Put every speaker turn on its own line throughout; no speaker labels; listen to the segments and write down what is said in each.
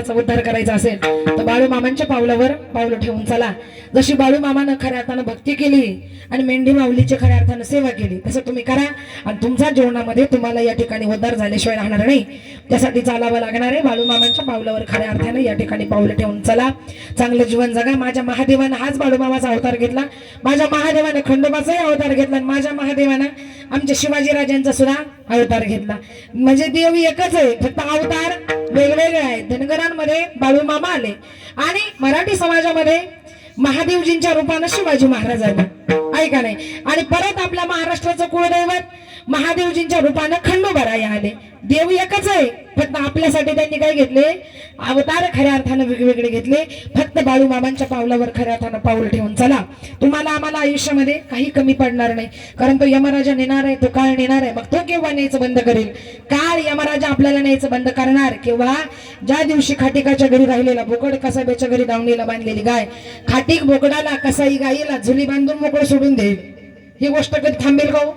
जीवनाचा उद्धार करायचा असेल तर बाळू मामांच्या पावलावर पावलं ठेवून चला. जशी बाळू मामानं खऱ्या अर्थानं भक्ती केली आणि मेंढी माऊलीची खऱ्या अर्थानं सेवा केली तसं तुम्ही करा. आणि तुमच्या जीवनामध्ये तुम्हाला या ठिकाणी उद्धार झाल्याशिवाय राहणार नाही. त्यासाठी चालावं लागणार आहे. बाळू मामांच्या पावलावर खऱ्या अर्थानं या ठिकाणी पावलं ठेवून चला. चांगलं जीवन जगा. माझ्या महादेवानं हाच बाळू मामाचा अवतार घेतला. माझ्या महादेवानं खंडोबाचाही अवतार घेतला आणि माझ्या महादेवानं आमच्या शिवाजीराजांचा सुद्धा अवतार घेतला. म्हणजे देव एकच आहे. फक्त अवतार वेगवेगळे आहेत. धनगरांमध्ये बाळू मामा आले. आणि मराठी समाजामध्ये महादेवजींच्या रूपानं शिवाजी महाराज आले. ऐका नाही. आणि परत आपल्या महाराष्ट्राचं कुळदैवत महादेवजींच्या रूपानं खंडोबाराय आले. देव एकच आहे. फक्त आपल्यासाठी त्यांनी काय घेतले? अवतार खऱ्या अर्थानं वेगवेगळे घेतले. फक्त बाळू मामांच्या पावलावर खऱ्या अर्थानं पाऊल ठेवून चला. तुम्हाला आम्हाला आयुष्यामध्ये काही कमी पडणार नाही. कारण तो यमराजा नेणार आहे तो काळ नेणार आहे. मग तो केव्हा न्यायचं बंद करेल? काळ यमराजा आपल्याला न्यायचं बंद करणार. किंवा ज्या दिवशी खाटिकाच्या घरी राहिलेला बोकड कसाब्याच्या घरी दावणीला बांधलेली गाय. खाटीक बोकडाला कसाई गायीला झुली बांधून मोकळ सोडून देईल. ही गोष्ट कधी थांबेल का हो?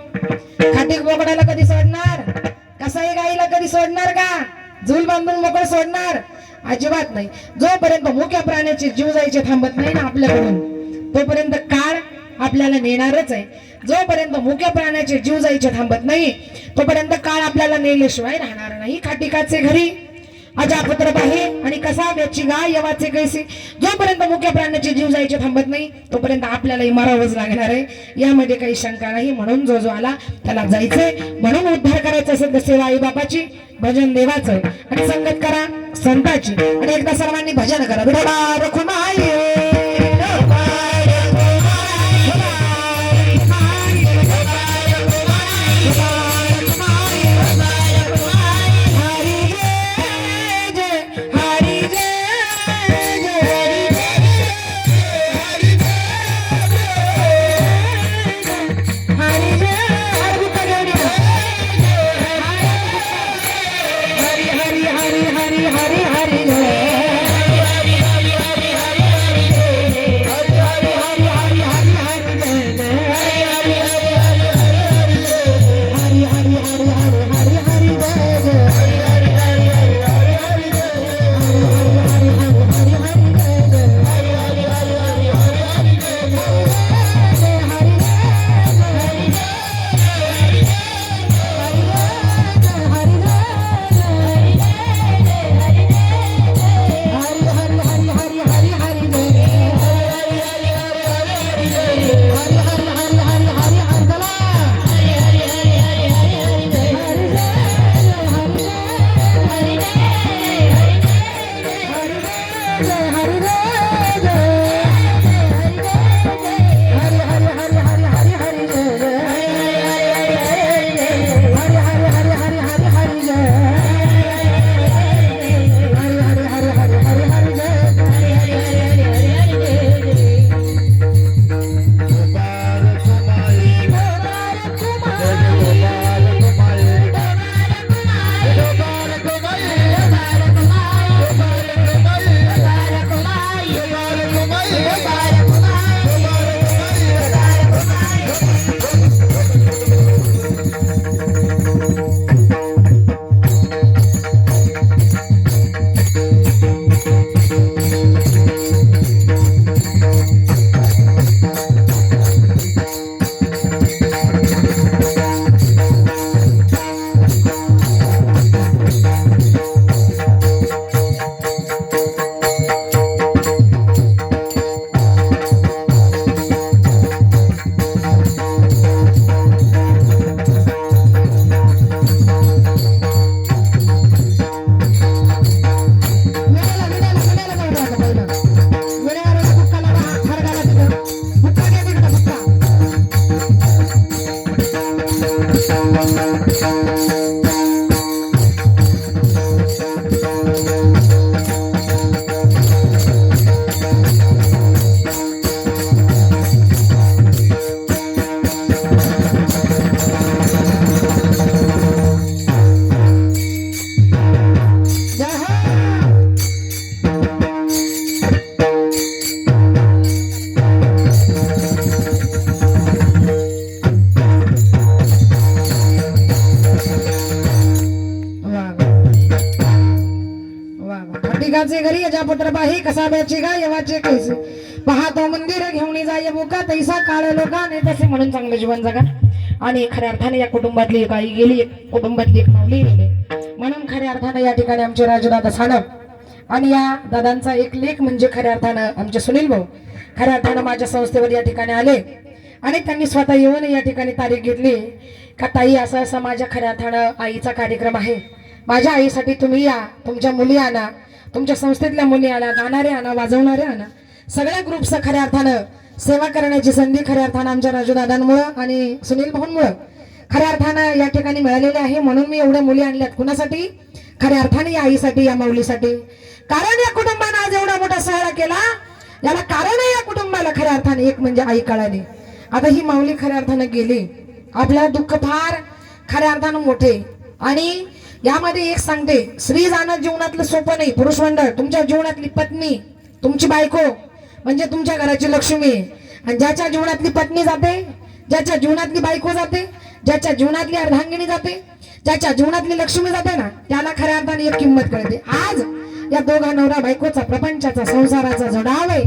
खाटी बोकडाला कधी सोडणार? कसाई गाईला कधी सोडणार का? झूल बांधून मोकळ सोडणार? अजिबात नाही. जोपर्यंत मुख्या प्राण्याचे जीव जायचे थांबत नाही ना आपल्याकडून तोपर्यंत काळ आपल्याला नेणारच आहे. जोपर्यंत मुख्या प्राण्याचे जीव जायचे थांबत नाही तोपर्यंत काळ आपल्याला नेल्याशिवाय राहणार नाही खाटिकाचे घरी अजापत्र आहे आणि कसा त्याची गाय यवाचे कैसे जोपर्यंत मुख्य प्राण्याचे जीव जायचे थांबत नाही तोपर्यंत आपल्यालाही मरावंच लागणार आहे. यामध्ये काही शंका नाही म्हणून जो जो आला त्याला जायचंय. म्हणून उद्धार करायचा असेल तर सेवा आई बापाची भजन देवाचं. आणि संगत करा संताची. आणि एकदा सर्वांनी भजन करा. Vithoba Rakhumai Thank you. साब्याची कसाब्याची गा कैसे. पाहतो मंदिर घेऊन जाय बोका तैसा काळ लोका नाही तसे म्हणून चांगलं जीवन जगा. आणि खऱ्या अर्थाने या कुटुंबातली एक आई गेली एक कुटुंबातली एक माऊली गेली. म्हणून खऱ्या अर्थाने या ठिकाणी आमचे राजदादा सानप आणि या दादांचा एक लेख म्हणजे खऱ्या अर्थानं आमचे सुनील भाऊ. खऱ्या अर्थानं माझ्या संस्थेवर या ठिकाणी आले. आणि त्यांनी स्वतः येऊन या ठिकाणी तारीख घेतली. का ताई असं असं माझ्या खऱ्या अर्थानं आईचा कार्यक्रम आहे. माझ्या आईसाठी तुम्ही या तुमच्या मुली आणा. तुमच्या संस्थेतल्या मुली आला गाणारे आणा वाजवणारे आणा. सगळ्या ग्रुपचं खऱ्या अर्थानं सेवा करण्याची संधी खऱ्या अर्थानं आमच्या राजूदादांमुळं आणि सुनील भाऊंमुळं खऱ्या अर्थानं या ठिकाणी मिळालेले आहे. म्हणून मी एवढ्या मुली आणल्यात. कुणासाठी? खऱ्या अर्थाने या आईसाठी या माऊलीसाठी. कारण या कुटुंबानं आज एवढा मोठा सहारा केला. याला कारण आहे या कुटुंबाला खऱ्या अर्थाने. एक म्हणजे आई कळाली. आता ही माऊली खऱ्या अर्थानं गेली. आपल्याला दुःख फार खऱ्या अर्थानं मोठे. आणि यामध्ये एक सांगते स्त्री जाणं जीवनातलं सोपं नाही. पुरुष मंडळ तुमच्या जीवनातली पत्नी तुमची बायको म्हणजे तुमच्या घराची लक्ष्मी. आणि ज्याच्या जीवनातली पत्नी जाते ज्याच्या जीवनातली बायको जाते ज्याच्या जीवनातली अर्धांगिनी जाते ज्याच्या जीवनातली लक्ष्मी जाते ना त्याला खऱ्या अर्थाने एक किंमत कळते. आज या दोघा नवरा बायकोचा प्रपंचाचा संसाराचा जो डाव आहे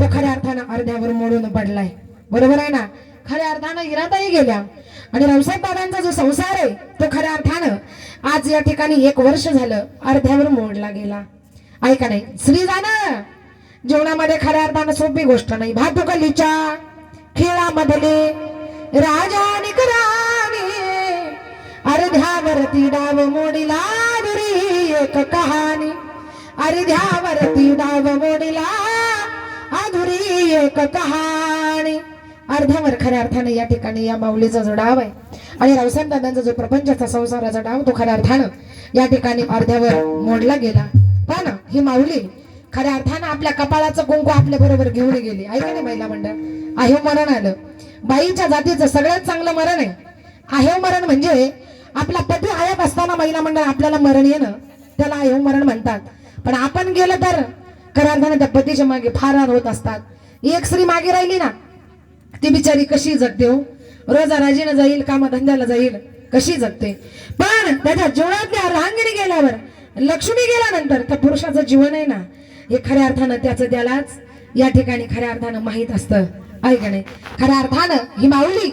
तो खऱ्या अर्थानं अर्ध्यावर मोडून पडलाय. बरोबर आहे ना? खऱ्या अर्थानं इराताही गेल्या. आणि रावसाहेब बाबांचा जो संसार आहे तो खऱ्या अर्थानं आज या ठिकाणी एक वर्ष झालं अर्ध्यावर मोडला गेला. ऐका नाही श्री जाणं जेवणामध्ये खऱ्या अर्थानं सोपी गोष्ट नाही. भातुकलीच्या खेळामधले राजा निकराने अर्ध्यावरती डाव मोडीला दुरी एक कहाणी. अर्ध्यावरती डाव मोडीला अधुरी एक कहाणी. अर्ध्यावर खऱ्या अर्थानं या ठिकाणी या माऊलीचा जो डाव आहे आणि रावसाहेब दादांचा जो प्रपंचाचा संसाराचा डाव तो खऱ्या अर्थानं या ठिकाणी अर्ध्यावर मोडला गेला. पण ही माऊली खऱ्या अर्थानं आपल्या कपाळाचं कुंकू आपल्या बरोबर घेऊन गेली. ऐका नाही महिला मंडळ? आहे हो मरण आलं. बाईच्या जातीचं सगळ्यात चांगलं मरण आहे. आहे हो मरण म्हणजे आपला पती हयात असताना महिला मंडळ आपल्याला मरण येणं त्याला आहे हो मरण म्हणतात. पण आपण गेलं तर खऱ्या अर्थानं त्या पतीच्या मागे फार होत असतात. एक स्त्री मागे राहिली ना ती बिचारी कशी जगते हो? रोजा राजीनं जाईल कामाधंद्याला जाईल कशी जगते? पण त्याच्या जीवनातल्या रांगणी गेल्यावर लक्ष्मी गेल्यानंतर त्या पुरुषाचं जीवन आहे ना हे खऱ्या अर्थानं त्याचं त्यालाच या ठिकाणी खऱ्या अर्थानं माहीत असतं. आहे का नाही? खऱ्या अर्थानं ही माऊली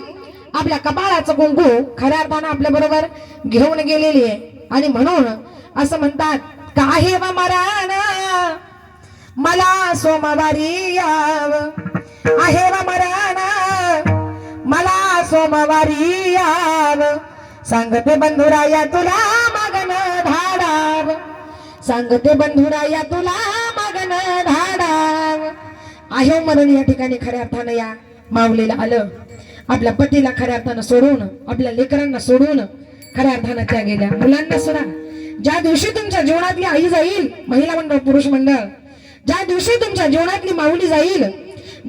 आपल्या कपाळाचं कुंकू खऱ्या अर्थानं आपल्या बरोबर घेऊन गेलेली आहे. आणि म्हणून असं म्हणतात का हे मला सोमवारी याव. आहे वा मराणा. मला सोमवारी याव सांगते बंधुराया तुला मगन धाडाव सांगते बंधुराया तुला मगन धाडाव आहे मरण या ठिकाणी खऱ्या अर्थानं या माऊलीला आलं. आपल्या पतीला खऱ्या अर्थानं सोडून आपल्या लेकरांना सोडून खऱ्या अर्थानं त्या गेल्या. मुलांना सुद्धा ज्या दिवशी तुमच्या जीवनातली आई जाईल महिला मंडळ पुरुष मंडळ ज्या दिवशी तुमच्या जीवनातली माऊली जाईल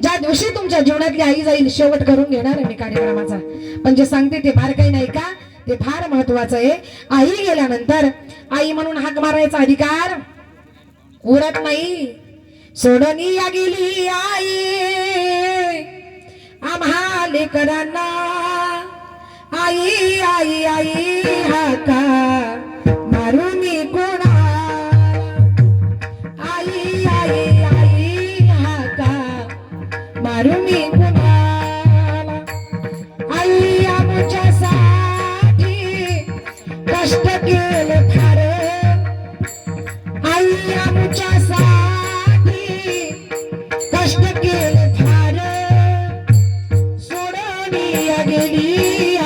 ज्या दिवशी तुमच्या जीवनातली आई जाईल शेवट करून घेणार आहे मी कार्यक्रमाचा. पण जे सांगते ते फार काही नाही का? ते फार महत्वाचं आहे. आई गेल्यानंतर आई म्हणून हाक मारायचा अधिकार? उरत नाही. सोडणी या गेली आई. आम्हा लेकरांना आई आई आई हाका कष्ट केले फार. कष्ट सोडून गेली.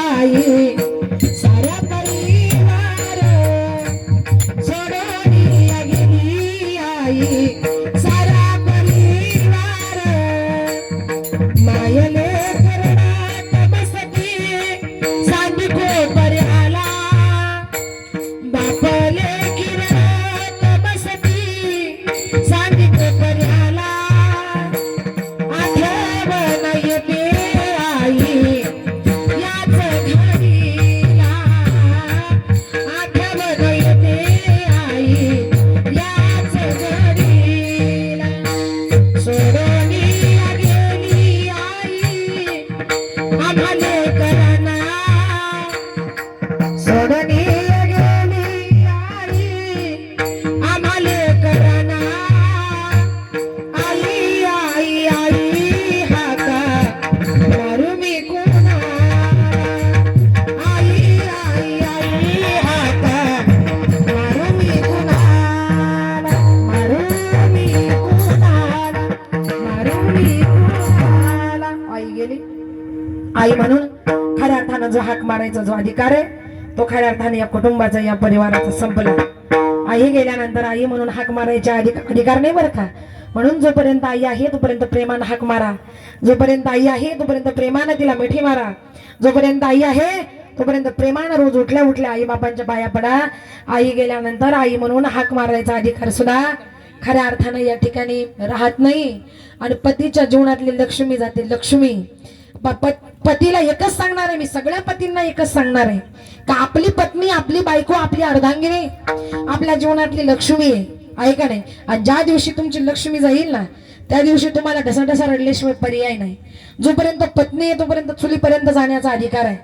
अधिकार आहे. तो खऱ्या अर्थाने या कुटुंबाचा या परिवाराचा संपला. आई गेल्यानंतर आई म्हणून हाक मारायच्या अधिकार नाही बरं का? म्हणून जोपर्यंत आई आहे तोपर्यंत प्रेमानं हाक मारा. जोपर्यंत आई आहे तोपर्यंत प्रेमानं तिला मिठी मारा. जोपर्यंत आई आहे तोपर्यंत प्रेमानं रोज उठल्या उठल्या आई बापांच्या पाया पडा. आई गेल्यानंतर आई म्हणून हाक मारायचा अधिकार सुद्धा खऱ्या अर्थानं या ठिकाणी राहत नाही. आणि पतीच्या जीवनातली लक्ष्मी जाते लक्ष्मी. पतीला एकच सांगणार आहे मी सगळ्या पतींना एकच सांगणार आहे. का आपली पत्नी आपली बायको आपली अर्धांगिनी आपल्या जीवनातली लक्ष्मी आहे. आहे का नाही? आणि ज्या दिवशी तुमची लक्ष्मी जाईल ना त्या दिवशी तुम्हाला ढसाढसा रडल्याशिवाय पर्याय नाही. जोपर्यंत पत्नी आहे तोपर्यंत चुलीपर्यंत जाण्याचा अधिकार आहे.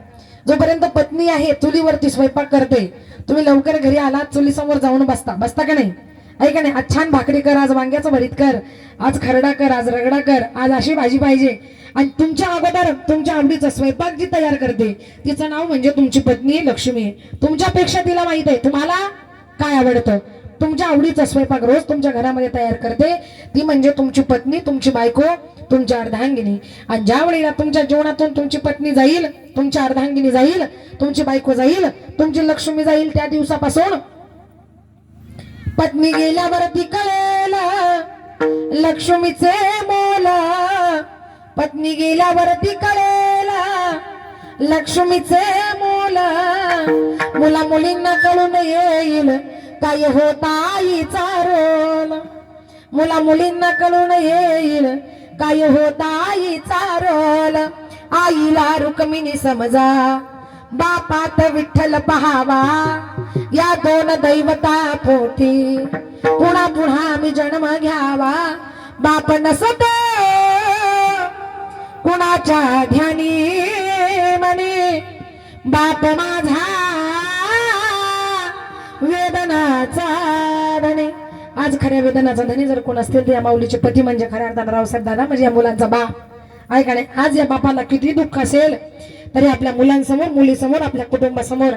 जोपर्यंत पत्नी आहे चुलीवरती स्वयंपाक करते तुम्ही लवकर घरी आलात चुलीसमोर जाऊन बसता. बसता का नाही? आहे का नाही? आज छान भाकरी कर आज वांग्याचं भरीत कर आज खरडा कर आज रगडा कर आज अशी भाजी पाहिजे. आणि तुमच्या अगोदर तुमच्या आवडीचा स्वयंपाक जी तयार करते तिचं नाव म्हणजे तुमची पत्नी लक्ष्मी. आहे तुमच्यापेक्षा तिला माहीत आहे. तुम्हाला काय आवडतं? तुमच्या आवडीचा स्वयंपाक रोज तुमच्या घरामध्ये तयार करते. ती म्हणजे तुमची पत्नी तुमची बायको तुमची अर्धांगिनी. आणि ज्या वेळेला तुमच्या जीवनातून तुमची पत्नी जाईल तुमची अर्धांगिनी जाईल तुमची बायको जाईल तुमची लक्ष्मी जाईल त्या दिवसापासून पत्नी गेल्यावरती कळेला लक्ष्मीचे मोला. पत्नी गेल्यावरती कळेला लक्ष्मीचे मोला. मुला मुलींना कळून येईल काय होता आईचा रोल. मुला मुलींना कळून येईल काय होता आईचा रोल. आईला रुक्मिणी समजा बापात विठ्ठल पहावा. या दोन दैवता पोटी. पुन्हा पुन्हा मी जन्म घ्यावा. बाप नसत कुणाच्या ध्यानी म्हणे बाप माझा वेदनाचा धनी. आज खऱ्या वेदनाचा धनी जर कोण असतील तर या माऊलीचे पती म्हणजे खऱ्या अर्थानं रावसाहेब दादा म्हणजे या मुलांचा बाप. ऐका नाही आज या बापाला किती दुःख असेल? अरे आपल्या मुलांसमोर मुलीसमोर आपल्या कुटुंबासमोर.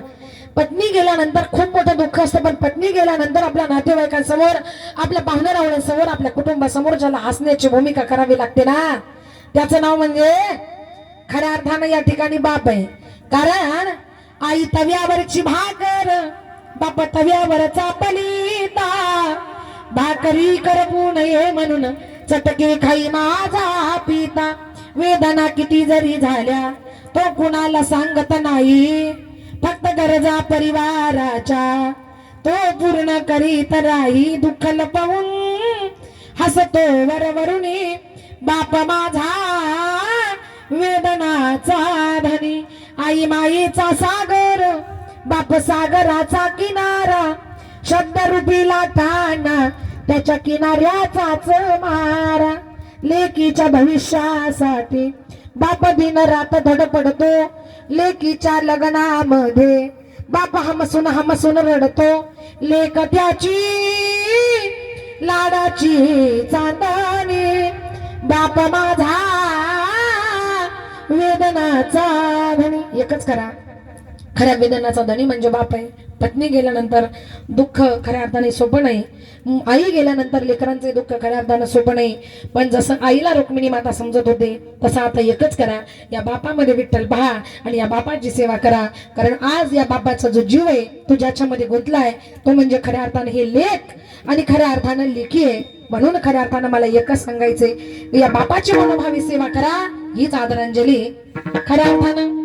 पत्नी गेल्यानंतर खूप मोठं दुःख असतं पण पत्नी गेल्यानंतर आपल्या नातेवाईकांसमोर आपल्या पाहुणेरावळ्यांसमोर आपल्या कुटुंबासमोर ज्याला हसण्याची भूमिका करावी लागते ना. त्याचं नाव म्हणजे खऱ्या अर्थानं या ठिकाणी बाप आहे. कारण आई तव्यावरची भाकर बाप तव्यावरचा पलिता भाकरी करपू नये म्हणून चटके खाई माझा पिता. वेदना किती जरी झाल्या तो कुणाला सांगत नाही. फक्त गरजा परिवाराच्या. तो पूर्ण करीत राही दुःख लपवून हसतो वरवरुणी बाप माझा वेदनाचा धनी आई माईचा सागर बाप सागराचा किनारा शब्दरूपी लाटाना त्याच्या किनाऱ्याचाच मारा लेकीच्या भविष्यासाठी बाप दिन रात धडपडतो लेकीच्या लग्नामध्ये. बाप हमसून हमसून रडतो लेक त्याची लाडाची चांदणी. बाप माझा वेदनाचा धनी एकच करा. खऱ्या वेदनाचा धनी म्हणजे बाप आहे. पत्नी गेल्यानंतर दुःख खऱ्या अर्थाने सोपं नाही. आई गेल्यानंतर लेकरांचे दुःख खऱ्या अर्थानं सोपं नाही. पण जसं आईला रुक्मिणी माता समजत होते तसं आता एकच करा. या बापामध्ये विठ्ठल पहा आणि या बापाची सेवा करा. कारण आज या बापाचा जो जीव आहे तो ज्याच्यामध्ये गुंतलाय तो म्हणजे खऱ्या अर्थानं हे लेख आणि खऱ्या अर्थानं लेखी आहे. म्हणून खऱ्या अर्थानं मला एकच सांगायचंय या बापाची मनोभावी सेवा करा हीच आदरांजली. खऱ्या अर्थानं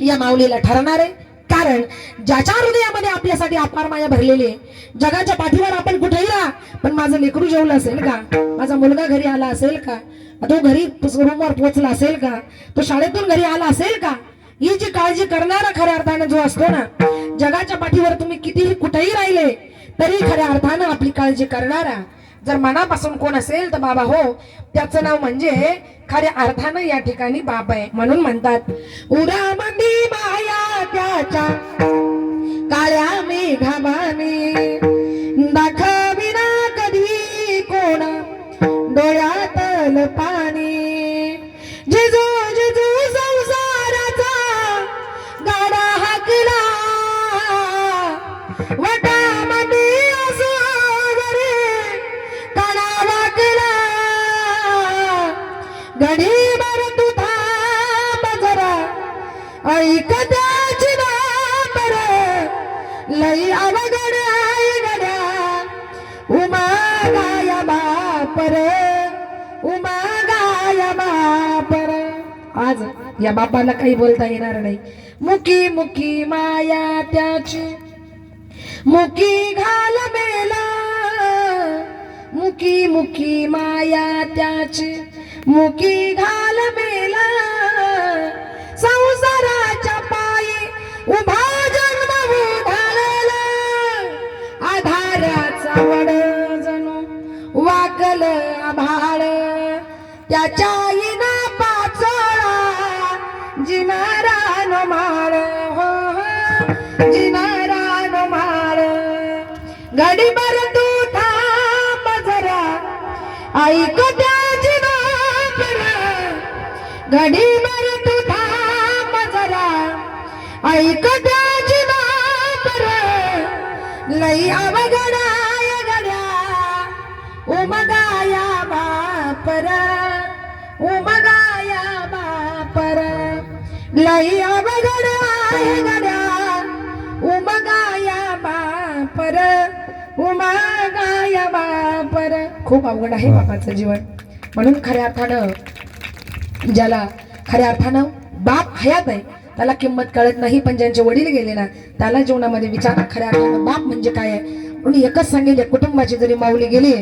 या माऊलीला ठरणार आहे. कारण ज्याच्या हृदयामध्ये आपल्यासाठी अपार माया भरलेली आहे जगाच्या पाठीवर आपण कुठेही राहा पण माझं लेकरू जेवलं असेल का? माझा मुलगा घरी आला असेल का? तो घरी रूमवर पोहोचला असेल का? तो शाळेतून घरी आला असेल का? ही जी काळजी करणारा खऱ्या अर्थानं जो असतो ना जगाच्या पाठीवर तुम्ही कितीही कुठेही राहिले तरी खऱ्या अर्थानं आपली काळजी करणारा जर मनापासून कोण असेल तर बाबा हो त्याचं नाव म्हणजे खऱ्या अर्थानं या ठिकाणी बाप आहे म्हणून म्हणतात. उरामंदी माया त्याच्या काळ्या मेघामाने दाखविना कधी कोणा डोळ्यातल पा लई ना बापर लई अवघड आहे गड्या. उमा गाया बापर उमा गाया बापर. आज या बापाला काही बोलता येणार नाही. मुकी मुकी माया त्याची मुकी घाल मेला. मुकी मुकी माया त्याची मुकी घाल मेला. उभा जन्म उधाळला आधाराचा वड जणू वाकल आभाळ. त्याच्या इना पाचोळा जिनारान माळ. हो हो जिनारान माळ. घडीभर तू थांब जरा. ऐक त्याची जिना गडीभर ऐक त्याची बापरा लई अवघडाय गड्या. उमगाया बापरा उमगाया बापरा लई अवघडाय गड्या. उमगाया बापर उमगाया बापर. खूप अवघड आहे बापाचं जीवन. म्हणून खऱ्या अर्थानं ज्याला खऱ्या अर्थानं बाप हयात आहे त्याला किंमत कळत नाही पण ज्यांचे वडील गेले ना त्याला जीवनामध्ये विचार खऱ्या अर्थानं बाप म्हणजे काय आहे? म्हणून एकच सांगेल कुटुंबाची जरी माऊली गेली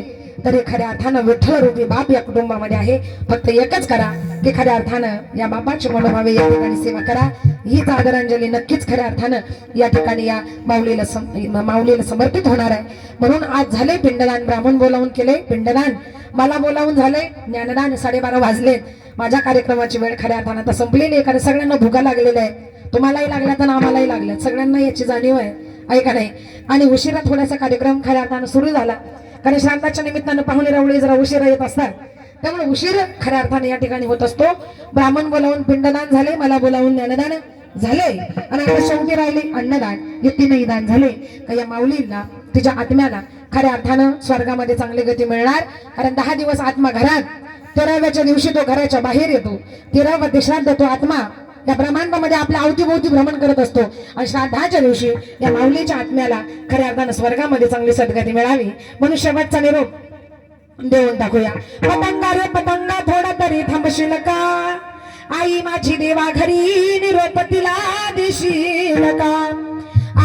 तरी खऱ्या अर्थानं विठ्ठल रूपी बाप या कुटुंबामध्ये आहे. फक्त एकच करा की खऱ्या अर्थानं या बापाचे मनोभावे या ठिकाणी सेवा करा. हीच आदरांजली नक्कीच खऱ्या अर्थानं या ठिकाणी या माऊलीला सम- माऊलीला समर्पित होणार आहे. म्हणून आज झाले पिंडदान ब्राह्मण बोलावून केले पिंडदान. मला बोलावून झाले ज्ञानदान साडेबारा वाजले माझ्या कार्यक्रमाची वेळ खऱ्या अर्थानं आता संपलेली नाही कारण सगळ्यांना भुगा लागलेला आहे तुम्हालाही लागल्या तर आम्हालाही लागल्या. सगळ्यांना याची जाणीव आहे ऐका नाही? आणि उशिरा थोडासा कार्यक्रम खऱ्या अर्थानं सुरू झाला. कारण शांताच्या निमित्तानं पाहुणे रावळे जरा उशिरा येत असतात. त्यामुळे उशीर खऱ्या अर्थाने या ठिकाणी होत असतो. ब्राह्मण बोलावून पिंडदान झाले मला बोलावून ज्ञानदान झाले. आणि आता शेवटी राहिले अन्नदान. हे तीनही दान झाले. का या माऊलींना तिच्या आत्म्याला खऱ्या अर्थानं स्वर्गामध्ये चांगली गती मिळणार. कारण दहा दिवस आत्मा घरात. तेराव्याच्या दिवशी तो घराच्या बाहेर येतो. तेराव्या दिवसात तो आत्मा या ब्रह्मांडामध्ये आपल्या अवतीभोवती भ्रमण करत असतो. आणि श्राद्धाच्या दिवशी या माऊलीच्या आत्म्याला खऱ्या अर्थानं स्वर्गामध्ये चांगली सद्गती मिळावी. म्हणून शेवटचा निरोप देऊन टाकूया. पतंगा रे पतंगा थोडा तरी थांबशील का? आई माझी देवा घरी निरोप तिला देशील का?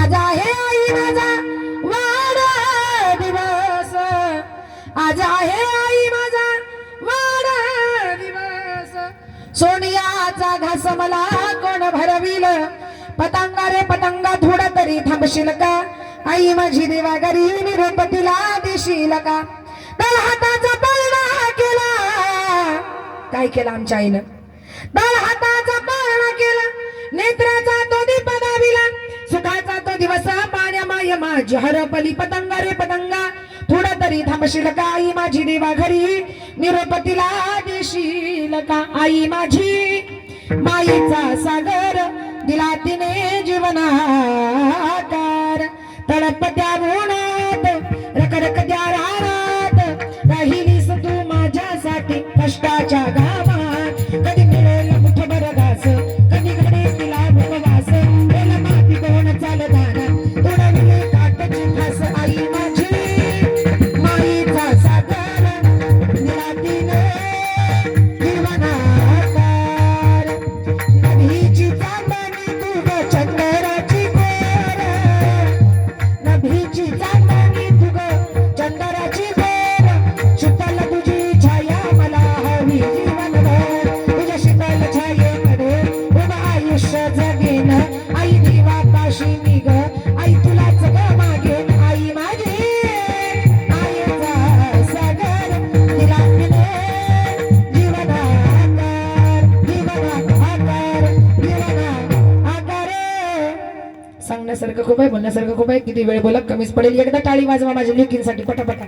आज आहे आई माझा वाडा दिवस आज आहे आई माझा सोनियाचा घास मला कोण भरविल? पतंगा रे पतंगा थोडा तरी थांबशील का? आई माझी देवा घरी निरोप देशील का? दल हाताचा पळणा केला. काय केलं आमच्या आईनं? दल हाताचा पळणा केला. नेत्राचा तो दीप दाविला सुखाचा तो दिवस पाण्या माय माझी हरपली पतंगा रे पतंगा. थोडा तरी थांबशील का आई माझी देवा घरी? निरोपतीला देशील का आई माझी? माईचा सागर दिला तिने जीवनाकार. तडप किती वेळ बोलत कमीच पडेल. एकदा टाळी वाजवा माझ्या लेकींसाठी पटापटा.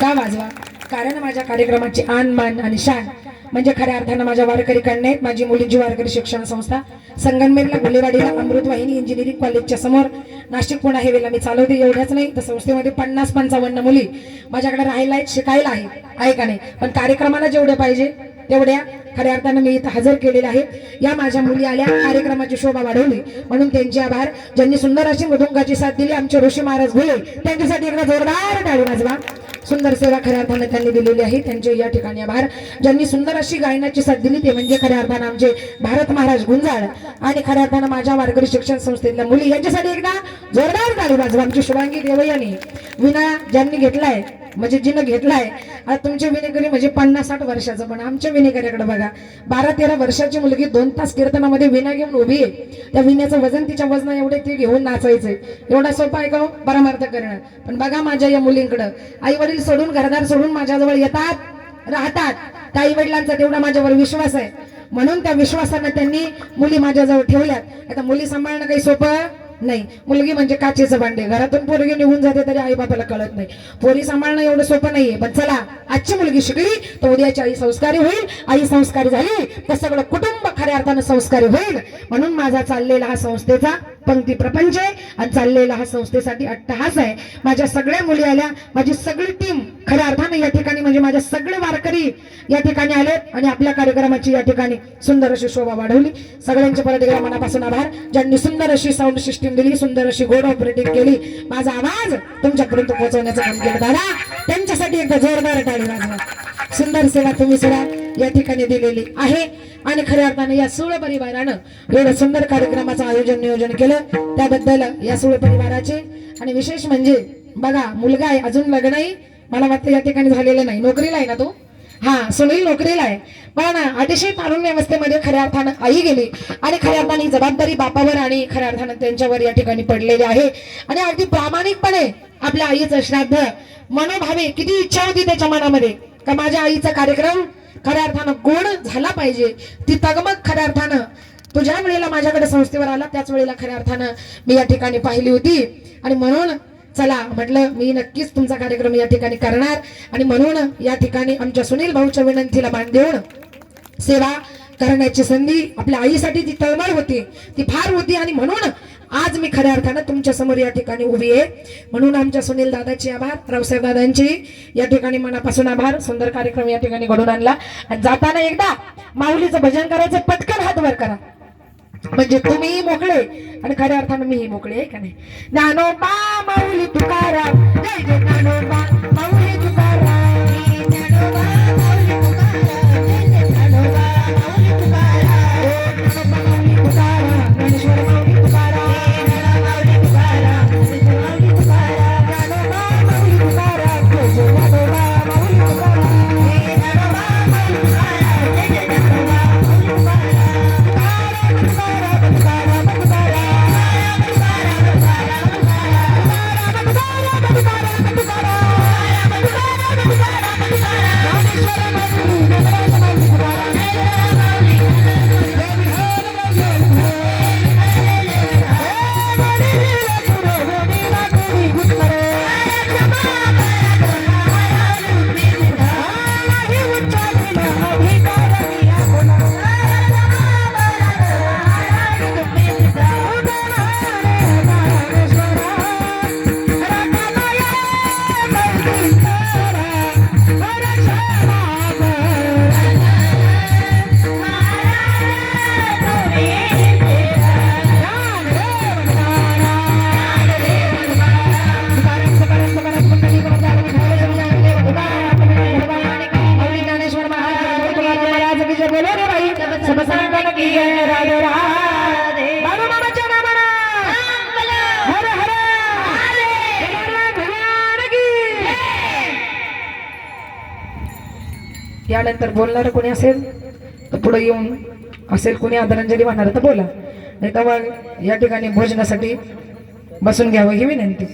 का वाजवा? कारण माझ्या कार्यक्रमाची आन मान आणि शान म्हणजे खऱ्या अर्थानं माझ्या वारकरी कन्या आहेत माझी मुलींची वारकरी शिक्षण संस्था संगमनेरला गुलेवाडीला अमृतवाहिनी इंजिनिअरिंग कॉलेजच्या समोर नाशिक पुणे हायवेला मी चालवते एवढ्याच नाही तर संस्थेमध्ये पन्नास पंचावन्न मुली माझ्याकडे राहायला आहेत शिकायला आहे आहे का नाही? पण कार्यक्रमाला जेवढे पाहिजे तेवढ्या खऱ्या अर्थानं मी इथं हजर केलेले आहेत या माझ्या मुली आल्या कार्यक्रमाची शोभा वाढवली. म्हणून त्यांचे आभार. ज्यांनी सुंदर अशी मृदुंगाची साथ दिली आमचे ऋषी महाराज भुले त्यांच्यासाठी एकदा जोरदार टाळी वाजवा. सुंदर सेवा खऱ्या अर्थाने त्यांनी दिलेली आहे. त्यांचे या ठिकाणी आभार. ज्यांनी सुंदर अशी गायनाची साथ दिली ते म्हणजे खऱ्या अर्थानं आमचे भारत महाराज गुंजाळ आणि खऱ्या अर्थानं माझ्या वारकरी शिक्षण संस्थेतल्या मुली. यांच्यासाठी एकदा जोरदार ताली वाजवा. आमची शुभांगी देवयानी. विना ज्यांनी घेतलाय म्हणजे जिनं घेतलाय आता तुमचे विनेकरी म्हणजे पन्नास साठ वर्षाचं पण आमच्या विनेकऱ्याकडे बघा बारा तेरा वर्षाची मुलगी दोन तास कीर्तनामध्ये विना घेऊन उभी आहे. त्या विण्याचं वजन तिच्या वजना एवढे ते घेऊन नाचायचंय. एवढा सोपा आहे का हो? परमार्थ करणं. पण बघा माझ्या या मुलींकडं. आई वडील सोडून घरदार सोडून माझ्याजवळ येतात राहतात. त्या आई वडिलांचा तेवढा माझ्यावर विश्वास आहे. म्हणून त्या विश्वासानं त्यांनी मुली माझ्याजवळ ठेवल्यात. आता मुली सांभाळणं काही सोपं? नाही. मुलगी म्हणजे काचेचं भांडे. घरातून पोरगी निघून जाते तरी आई बापाला कळत नाही. पोरी सांभाळणं एवढं सोपं नाहीये. पण चला आजची मुलगी शिकली तर उद्याची आई संस्कारी होईल. आई संस्कारी झाली तर सगळं कुटुंब खऱ्या अर्थानं संस्कारी होईल. म्हणून माझा चाललेला हा संस्थेचा पंक्ती प्रपंच आहे. आणि चाललेला हा संस्थेसाठी अट्टहास आहे. माझ्या सगळ्या मुली आल्या. माझी सगळी टीम खऱ्या अर्थानं या ठिकाणी म्हणजे माझ्या सगळे वारकरी या ठिकाणी आलेत आणि आपल्या कार्यक्रमाची या ठिकाणी सुंदर अशी शोभा वाढवली. सगळ्यांचे परत मनापासून आभार. ज्यांनी सुंदर अशी साऊंड सिस्टीम दिली सुंदर अशी गोड ऑपरेटिंग केली. माझा आवाज तुमच्यापर्यंत पोहोचवण्याचं काम केलं. दादा त्यांच्यासाठी एकदा जोरदार टाळी वाजवा. सुंदर सेवा तुम्ही सुद्धा या ठिकाणी दिलेली आहे. आणि खऱ्या अर्थाने या सुळ परिवारानं एवढं सुंदर कार्यक्रमाचं आयोजन नियोजन केलं. त्याबद्दल या सुळ परिवाराचे आणि विशेष म्हणजे बघा मुलगा आहे अजून लग्नही मला वाटतं या ठिकाणी झालेलं नाही. नोकरीला आहे ना तो? हा सुनील नोकरीला आहे. पण अतिशय तारुण अवस्थेमध्ये खऱ्या अर्थानं आई गेली आणि खऱ्या अर्थाने जबाबदारी बापावर आणि खऱ्या अर्थानं त्यांच्यावर या ठिकाणी पडलेली आहे. आणि अगदी प्रामाणिकपणे आपल्या आईचं श्राद्ध मनोभावे किती इच्छा होती त्याच्या मनामध्ये का माझ्या आईचा कार्यक्रम खऱ्या अर्थानं गोड झाला पाहिजे. ती तगमग खऱ्या अर्थानं तो ज्या वेळेला माझ्याकडे संस्थेवर आला त्याच वेळेला खऱ्या अर्थानं मी या ठिकाणी पाहिली होती. आणि म्हणून चला म्हटलं मी नक्कीच तुमचा कार्यक्रम या ठिकाणी करणार आणि म्हणून या ठिकाणी आमच्या सुनील भाऊच्या विनंतीला मान देऊन सेवा करण्याची संधी आपल्या आईसाठी ती तळमळ होती ती फार होती आणि म्हणून आज मी खऱ्या अर्थानं तुमच्यासमोर या ठिकाणी उभी आहे. म्हणून आमच्या सुनील दादाची आभार रावसाहेब दादांची. या ठिकाणी मनापासून आभार सुंदर कार्यक्रम या ठिकाणी घडून आणला. आणि जाताना एकदा माऊलीचं भजन करायचं पटकन हात वर करा. म्हणजे तुम्ही मोकळे. आणि खऱ्या अर्थानं मीही मोकळे आहे का नाही? ज्ञानोबा माऊली तुकाराम. जय जय ज्ञानोबा यानंतर बोलणारं कोणी असेल? तर पुढे येऊन असेल कोणी? आदरांजली वाहणार. तर बोला. नाही तर मग या ठिकाणी भोजनासाठी बसून घ्यावं ही विनंती.